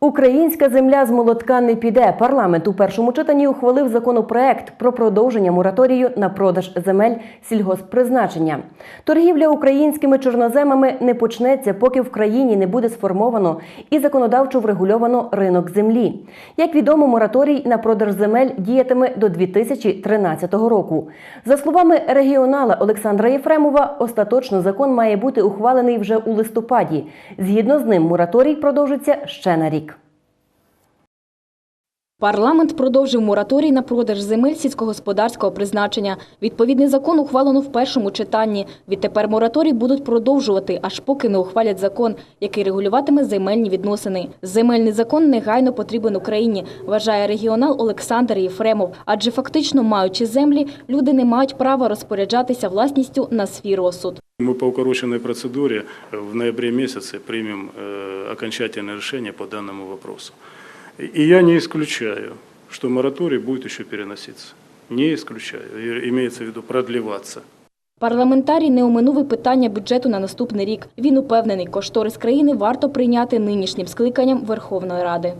Українська земля з молотка не піде. Парламент у першому читанні ухвалив законопроект про продовження мораторію на продаж земель сільгосппризначення. Торгівля українськими чорноземами не почнеться, поки в країні не буде сформовано і законодавчо врегульовано ринок землі. Як відомо, мораторій на продаж земель діятиме до 2013 року. За словами регіонала Олександра Єфремова, остаточно закон має бути ухвалений вже у листопаді. Згідно з ним, мораторій продовжиться ще на рік. Парламент продовжив мораторій на продаж земель сільськогосподарського призначення. Відповідний закон ухвалено в першому читанні. Відтепер мораторій будуть продовжувати, аж поки не ухвалять закон, який регулюватиме земельні відносини. Земельний закон негайно потрібен Україні, вважає регіонал Олександр Єфремов. Адже фактично, маючи землі, люди не мають права розпоряджатися власністю на свій розсуд. Мы по укороченной процедуре в ноябре месяце примем э, окончательное решение по данному вопросу. И я не исключаю, что мораторий будет еще переноситься. Не исключаю, и- имеется в виду продлеваться. Парламентарій не оминув і питання бюджету на наступний рік. Він упевнений, кошторис країни варто прийняти нинішнім скликанням Верховної Ради.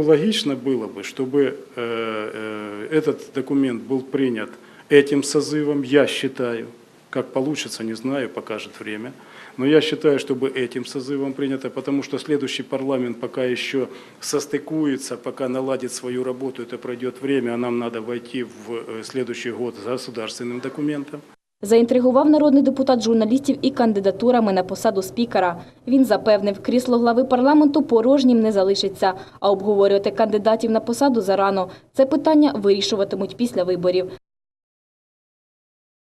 Логично было бы, чтобы э, э, этот документ был принят этим созывом, я считаю, как получится, не знаю, покажет время. Но я считаю, чтобы этим созывом принято, потому что следующий парламент пока еще состыкуется, пока наладит свою работу, это пройдет время, а нам надо войти в э, следующий год с государственным документом. Заінтригував народний депутат журналістів і кандидатурами на посаду спікера. Він запевнив, крісло глави парламенту порожнім не залишиться, а обговорювати кандидатів на посаду зарано. Це питання вирішуватимуть після виборів.